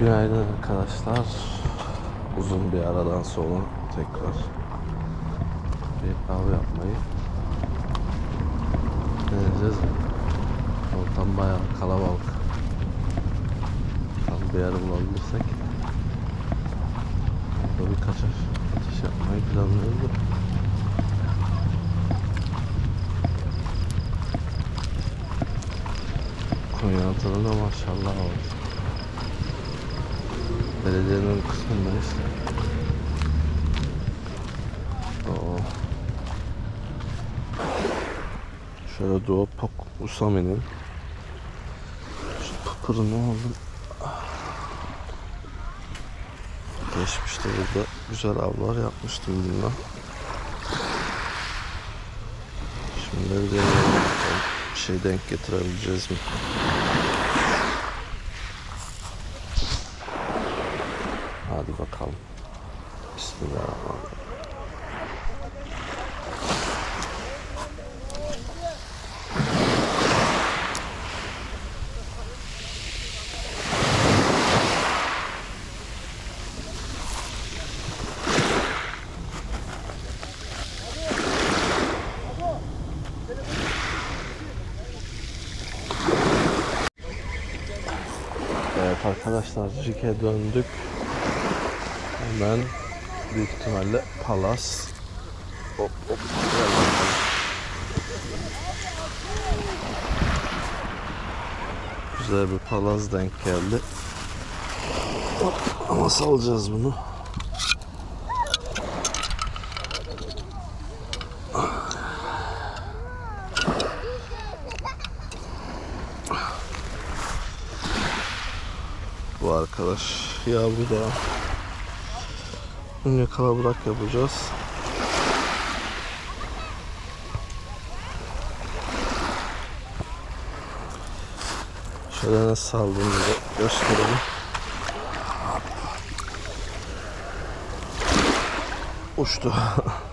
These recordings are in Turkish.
Günaydın arkadaşlar. Uzun bir aradan sonra tekrar bir kahve yapmayı deneyeceğiz. Ortam bayağı kalabalık. Tam bir yer bulabilirsek orada birkaç atış yapmayı planlıyoruz. da. Konya Antalya'da maşallah var. Belediyenin kısmındayız. Oo. Şöyle Doğu Pok Usami'nin şu pıpırını aldım. Geçmişte burada güzel avlar yapmıştım bununla. Şimdi bir bakalım. Bir şey denk getirebileceğiz mi? Hadi bakalım. Bismillahirrahmanirrahim. Evet Rike döndük. Hemen büyük ihtimalle Palas. Hop hop. Güzel bir palaz denk geldi. Hop, ama salacağız bunu. Bu arkadaş yavru da. Önce kalabırak yapacağız. Şöyle nasıl saldığımızı gösterelim. Uçtu.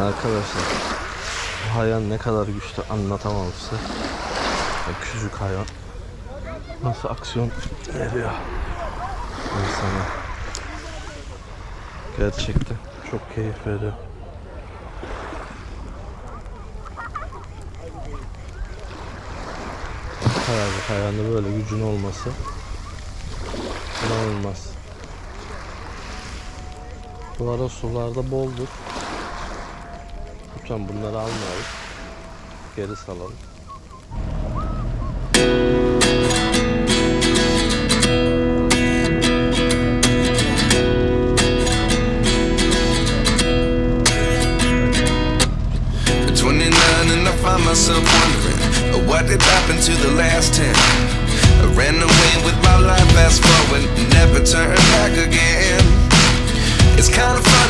Yani arkadaşlar bu hayvan ne kadar güçlü anlatamam size. Küçük hayvan nasıl aksiyon veriyor insana. Gerçekten çok keyif veriyor. Herhalde hayvanda böyle gücün olması inanılmaz. Bu ara sularda boldur. Lütfen bunları almayalım. Geri salalım. 29 and I find myself wondering uh, what did happen to the last 10 I ran away with my life fast forward never turn back again It's kind of funny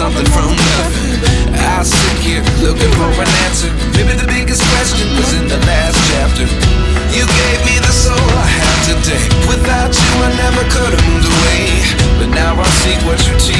Something from nothing. I sit here looking for an answer. Maybe the biggest question was in the last chapter. You gave me the soul I have today. Without you, I never could have moved away. But now I see what you teach.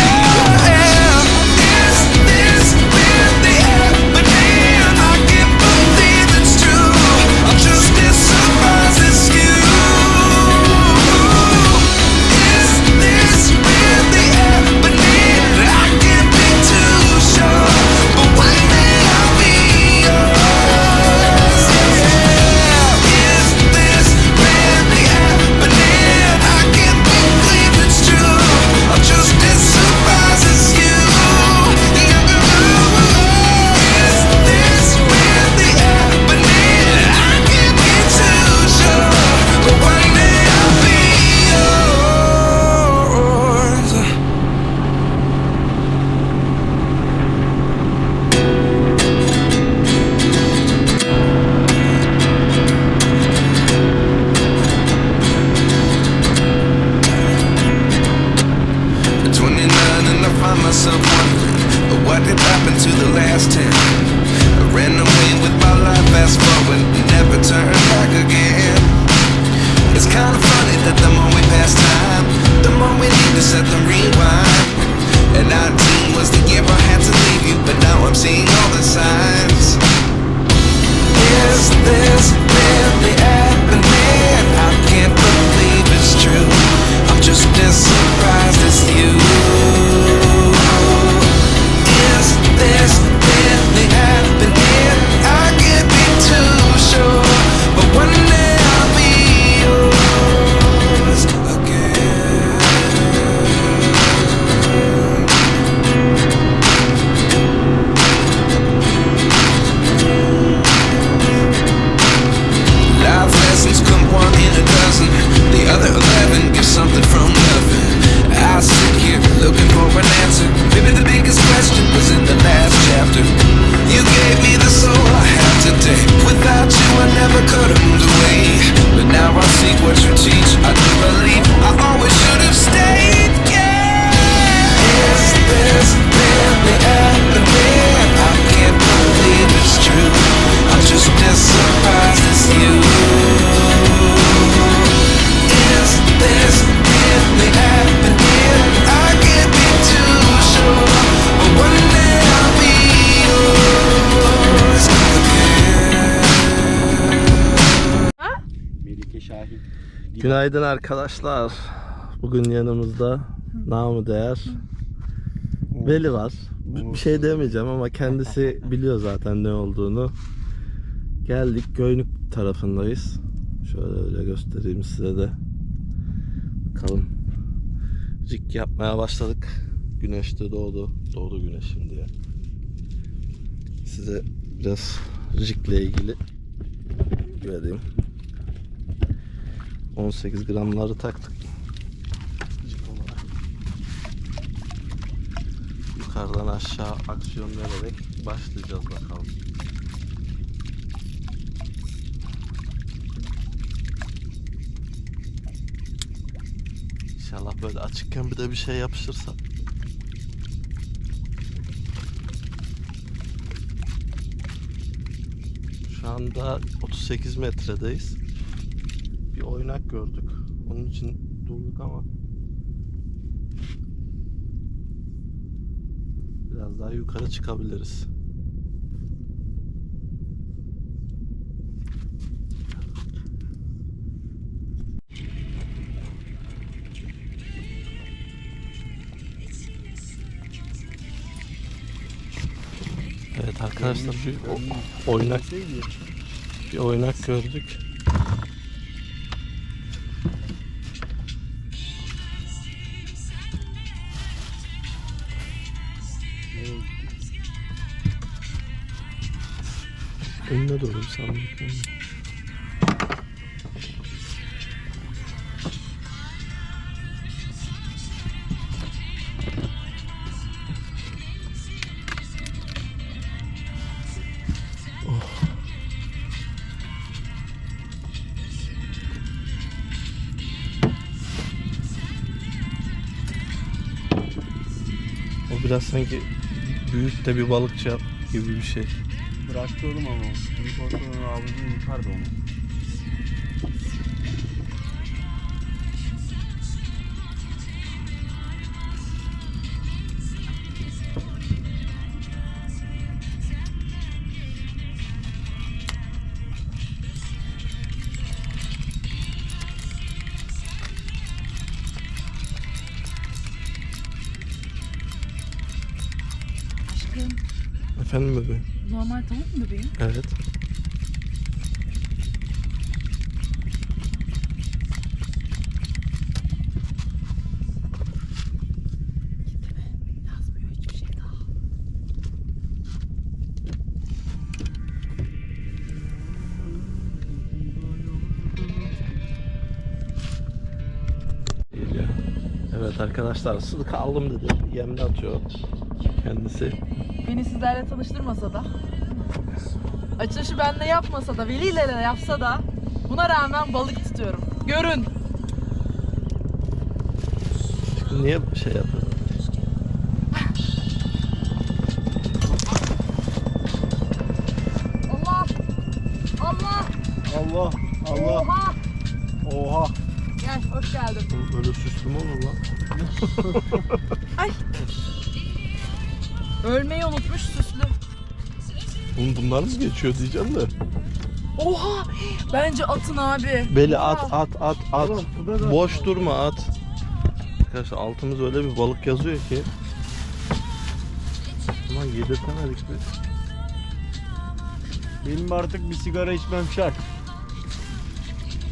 Günaydın arkadaşlar. Bugün yanımızda namı değer Veli var. Bir şey demeyeceğim ama kendisi biliyor zaten ne olduğunu. Geldik Göynük tarafındayız. Şöyle öyle göstereyim size de. Bakalım. Rig yapmaya başladık. Güneş de doğdu. Doğdu güneş şimdi ya. Size biraz rigle ilgili vereyim. 18 gramları taktık. Yukarıdan aşağı aksiyon vererek başlayacağız bakalım. İnşallah böyle açıkken bir de bir şey yapışırsa. Şu anda 38 metredeyiz bir oynak gördük. Onun için durduk ama biraz daha yukarı çıkabiliriz. Evet arkadaşlar bir oynak bir oynak gördük. Önüne doğru sandım. O biraz sanki büyük de bir balıkçı gibi bir şey. Bıraktı oğlum ama. Büyük ortadan ağzını yıkardı onu. Aşkım Efendim bebeğim? Normal tavuk mu bebeğim? Evet. Evet arkadaşlar sıdık aldım dedi. Yemde atıyor kendisi. Beni sizlerle tanıştırmasa da açılışı bende yapmasa da velilerle yapsa da buna rağmen balık tutuyorum. Görün. Niye şey yapıyor? Allah. Allah. Allah Allah. Oha. Oha. Gel hoş geldin. Oğlum Öyle süslü mü olur lan? Ay. Ölmeyi unutmuş süslü. Oğlum bunlar mı geçiyor diyeceğim de. Oha. Bence atın abi. Beli at at at at. Oğlum, suda da- Boş durma at. Arkadaşlar altımız öyle bir balık yazıyor ki. Ama yedirtemedik biz. Benim artık bir sigara içmem şart.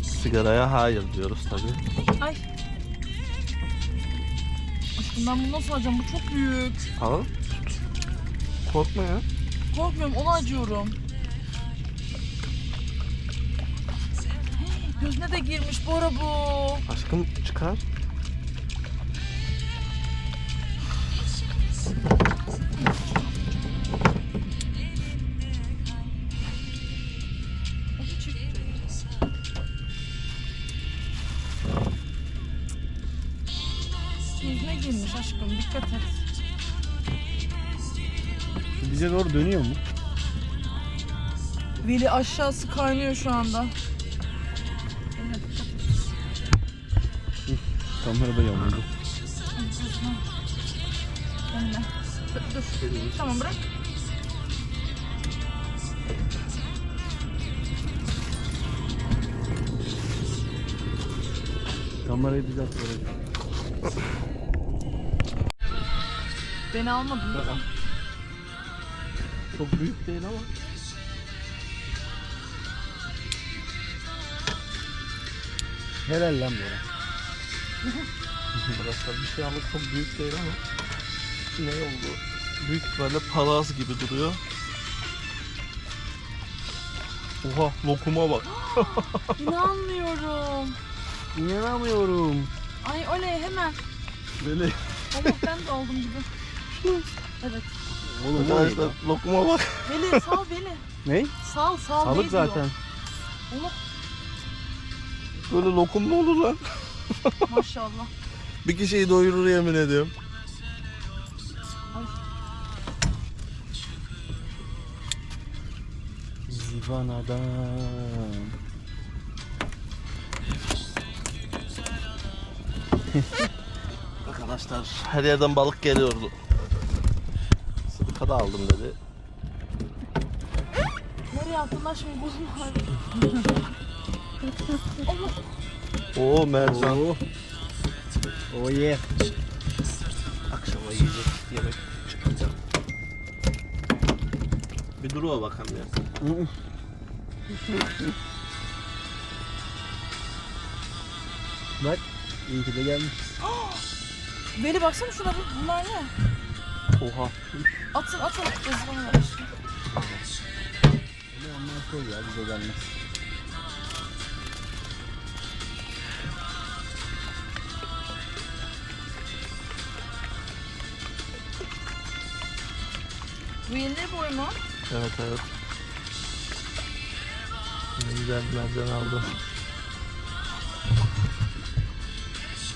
Sigaraya hayır diyoruz tabi. Ay. Aşkım ben bunu nasıl alacağım? Bu çok büyük. Al. Korkma ya. Korkmuyorum ona acıyorum. Gözüne de girmiş Bora bu. Aşkım çıkar. Dönüyor mu? Veli aşağısı kaynıyor şu anda. Kamerada yanıldı. Önüne. Dur. Tamam bırak. Kamerayı düzelt. Beni almadın değil mi? Çok büyük değil ama. Helal lan Bora. Arkadaşlar bir şey aldık çok büyük değil ama. Ne oldu? Büyük ihtimalle palaz gibi duruyor. Oha lokuma bak. İnanmıyorum. İnanamıyorum. Ay oley hemen. Böyle Allah ben de oldum gibi. Oğlum arkadaşlar neydi? lokuma bak. Veli sal beni. Ne? Sal sal. Salık ne diyor? zaten. Allah Böyle lokum mu olur lan? maşallah. Bir kişiyi doyurur yemin ediyorum. Ay. Zivana'dan. Arkadaşlar her yerden balık geliyordu. Da aldım dedi. Nereye attın lan şimdi. Allah. Oo mercan. Oo. Oh yeah. Akşama yiyecek yemek çıkacak. Bir dur o bakalım ya. Bak iyi ki de gelmiş. Veli baksana şuna. Bunlar ne? Oha. Atın atın. Kızım var. Ama onlar şey ya bize gelmez. Bu yeni boy mu? Evet evet. Ne Güzel bir mercan aldım.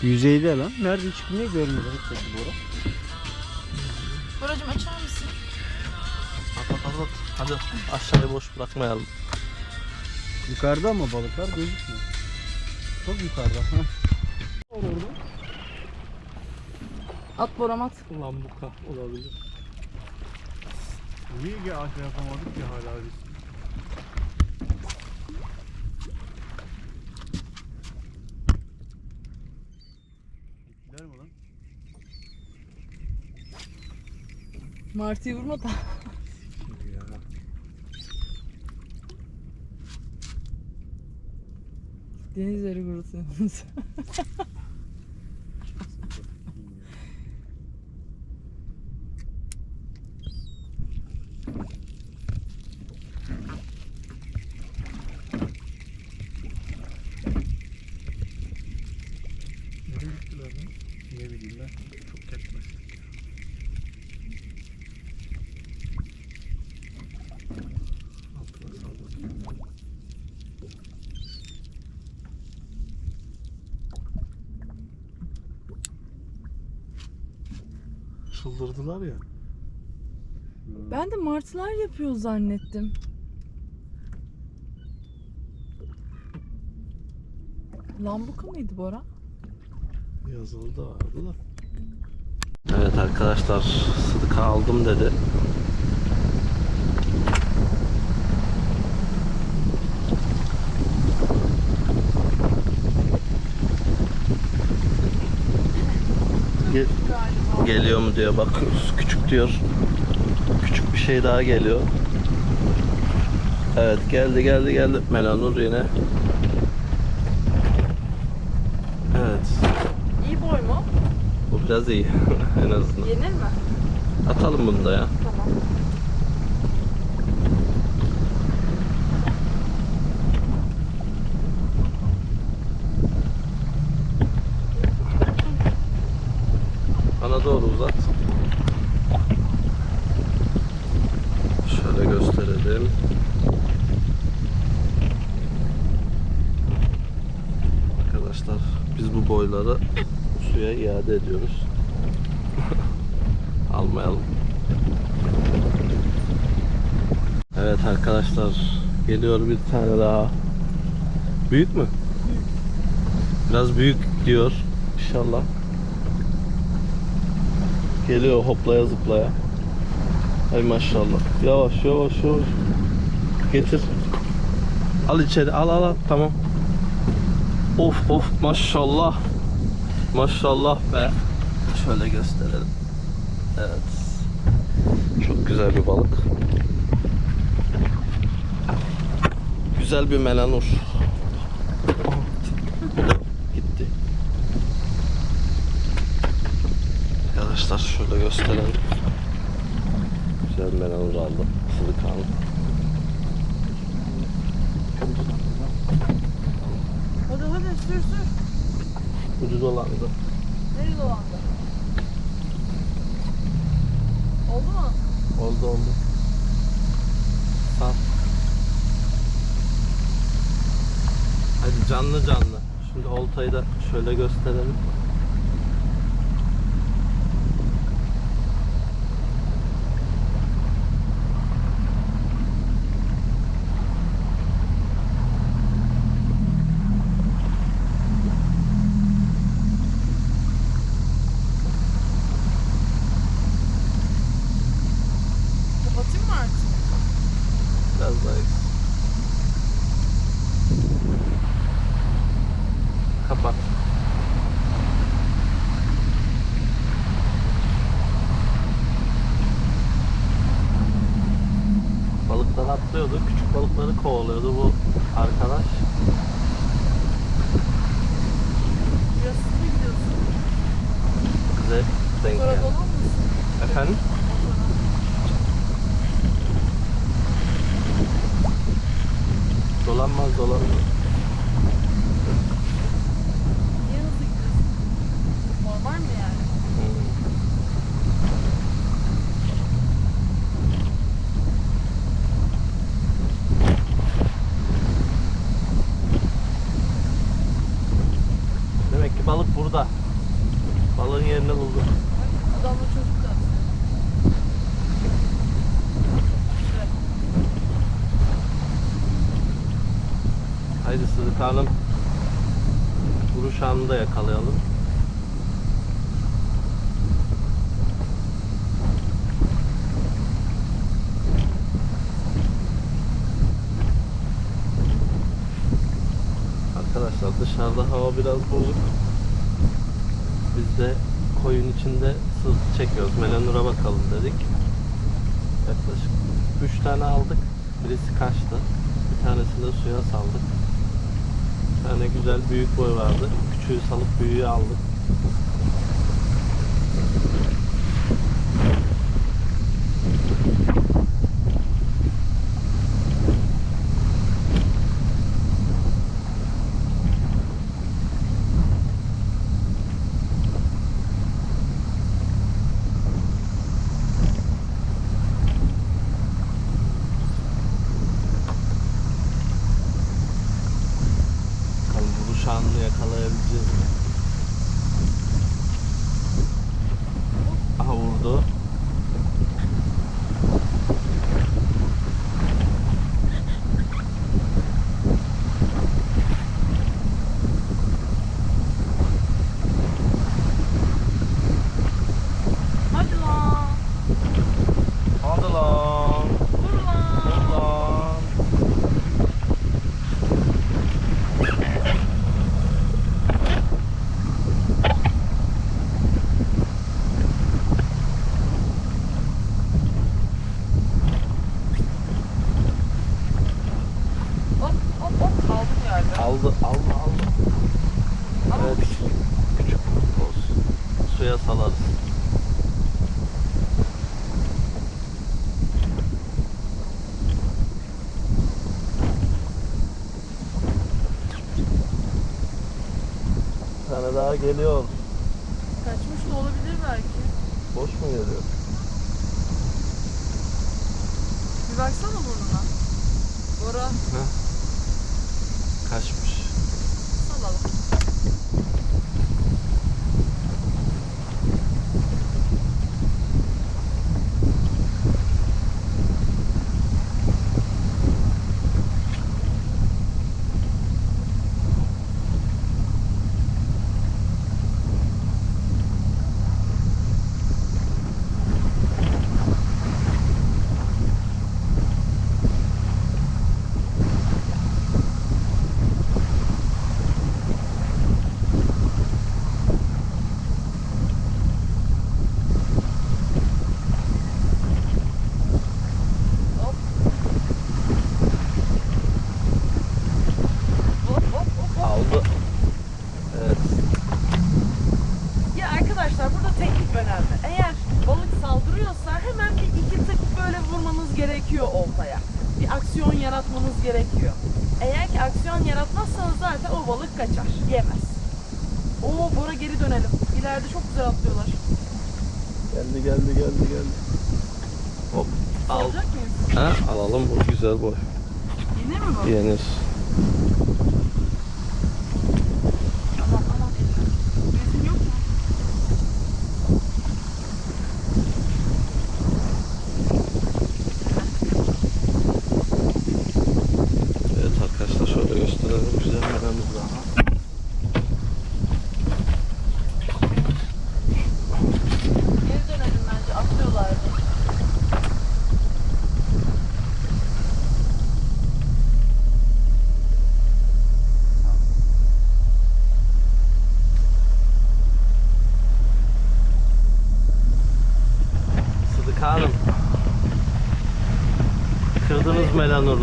Yüzeyde lan. Nerede hiç niye görmüyor hiç Bora? Boracım açar mısın? Azat hadi aşağıya boş bırakmayalım. Yukarıda ama balıklar gözükmüyor. Çok yukarıda. Orada. At Boram at. Lambuka olabilir. Niye ki aşağı yapamadık ki hala biz? Gittiler mi lan? Martı'yı vurma da. Denizleri kurutuyorsunuz. Nereye gittiler lan? Ne bileyim ben. Çok yaklaştık. Çıldırdılar ya. Ben de martılar yapıyor zannettim. Lambuka mıydı Bora? Yazılı da vardı da. Evet arkadaşlar Sıdık'a aldım dedi. Gel- geliyor mu diyor bakıyoruz. Küçük diyor. Küçük bir şey daha geliyor. Evet geldi geldi geldi. Melanur yine. Evet. İyi boy mu? Bu biraz iyi en azından. Yenir mi? Atalım bunu da ya. Tamam. Bana doğru uzat. Şöyle gösterelim. Arkadaşlar biz bu boyları suya iade ediyoruz. Almayalım. Evet arkadaşlar geliyor bir tane daha. Büyük mü? Biraz büyük diyor inşallah. Geliyor hoplaya zıplaya. Ay maşallah. Yavaş yavaş yavaş. Getir. Al içeri al al al tamam. Of of maşallah. Maşallah be. Şöyle gösterelim. Evet. Çok güzel bir balık. Güzel bir melanur. Gitti. Arkadaşlar şöyle gösterelim. Güzel melanur aldım. Fırık aldım. Hadi hadi sür sür. Ucuz dolandı. Nereye dolandı? Oldu mu? Oldu oldu. Sağ. Hadi canlı canlı. Şimdi oltayı da şöyle gösterelim. Kapatayım mı artık? Biraz daha eksik. Kapat. Balıklar atlıyordu. Küçük balıkları kovalıyordu bu arkadaş. Hızlı gidiyorsun. Bize denk geldi. mısın? Efendim? Dolanmaz dolanmaz. Vuruş anını da yakalayalım. Arkadaşlar dışarıda hava biraz bozuk. Biz de koyun içinde sızı çekiyoruz. Melanur'a bakalım dedik. Yaklaşık 3 tane aldık. Birisi kaçtı. Bir tanesini de suya saldık tane güzel büyük boy vardı. Küçüğü salıp büyüğü aldık. suya salarız. Bir tane daha geliyor. Kaçmış da olabilir belki. Boş mu geliyor? Bir baksana burnuna. Bora. Heh. available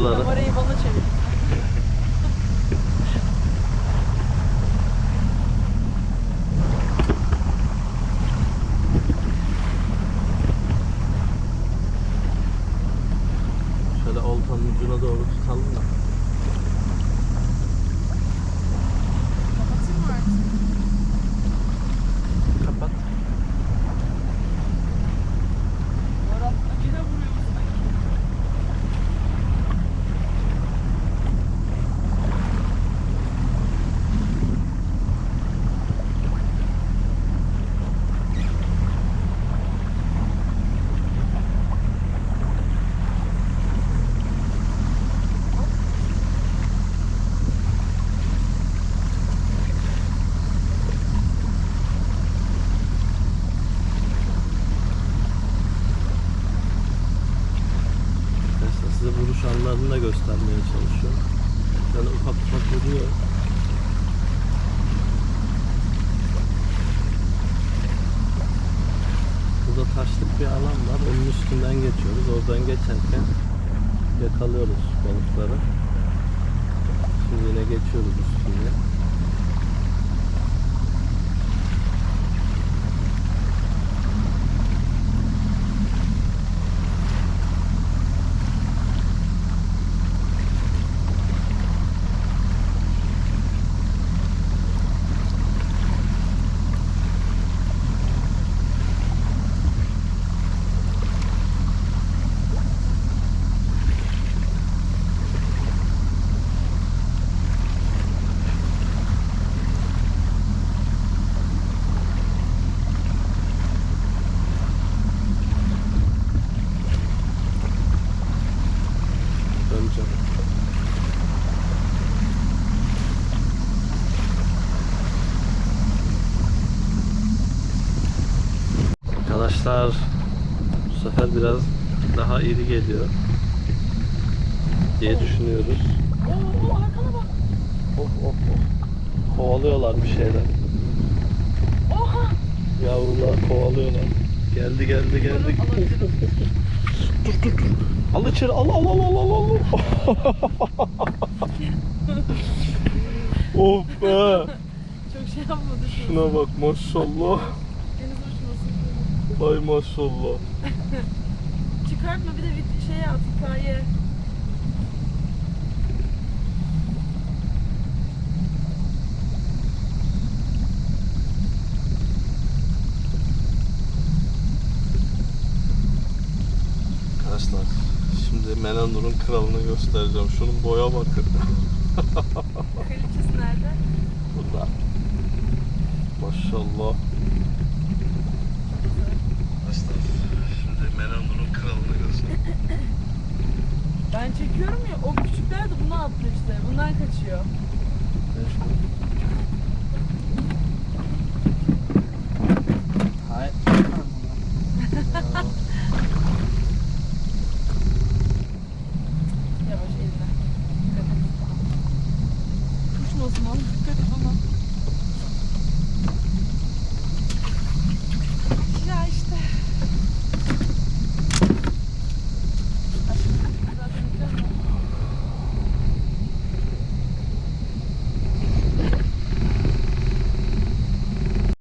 yavruları. Üstünden geçiyoruz. Oradan geçerken yakalıyoruz balıkları. Şimdi yine geçiyoruz üstüne. Arkadaşlar bu sefer biraz daha iri geliyor diye düşünüyoruz. Oo, oo arkana bak. Of of of. Kovalıyorlar bir şeyler. Oha. Yavrular kovalıyorlar. Geldi geldi geldi. Dur dur dur. Al içeri al al al al al al. of be. Çok şey yapmadı şu. Şuna bak maşallah. Ay maşallah. Çıkartma bir de bir şey at hikaye. Arkadaşlar şimdi Menandur'un kralını göstereceğim. Şunun boya bakın. Kraliçesi nerede? Burada. Maşallah. Arkadaşlar şimdi Menandur'un kralını göster. Ben çekiyorum ya o küçükler de bunu atlıyor işte. Bundan kaçıyor. Hayır.